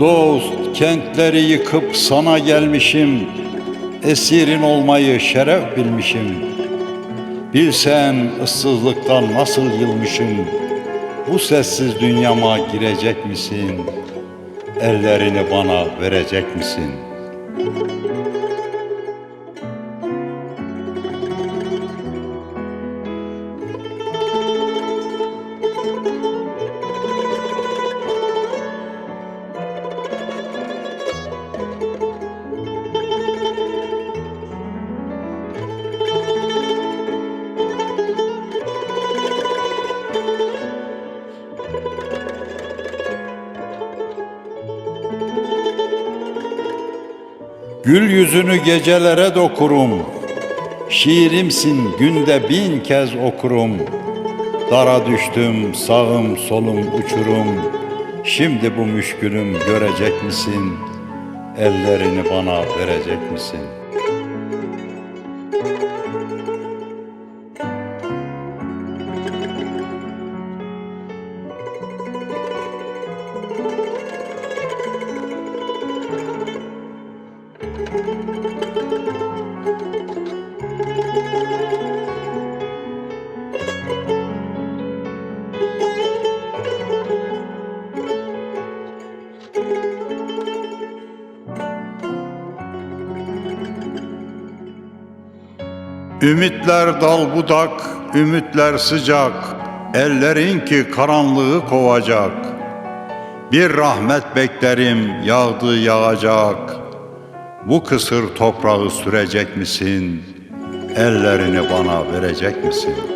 Dost kentleri yıkıp sana gelmişim Esirin olmayı şeref bilmişim Bilsen ıssızlıktan nasıl yılmışım Bu sessiz dünyama girecek misin? Ellerini bana verecek misin? Gül yüzünü gecelere dokurum Şiirimsin günde bin kez okurum Dara düştüm sağım solum uçurum Şimdi bu müşkülüm görecek misin? Ellerini bana verecek misin? Ümitler dal budak, ümitler sıcak, ellerin ki karanlığı kovacak. Bir rahmet beklerim yağdı yağacak. Bu kısır toprağı sürecek misin? Ellerini bana verecek misin?''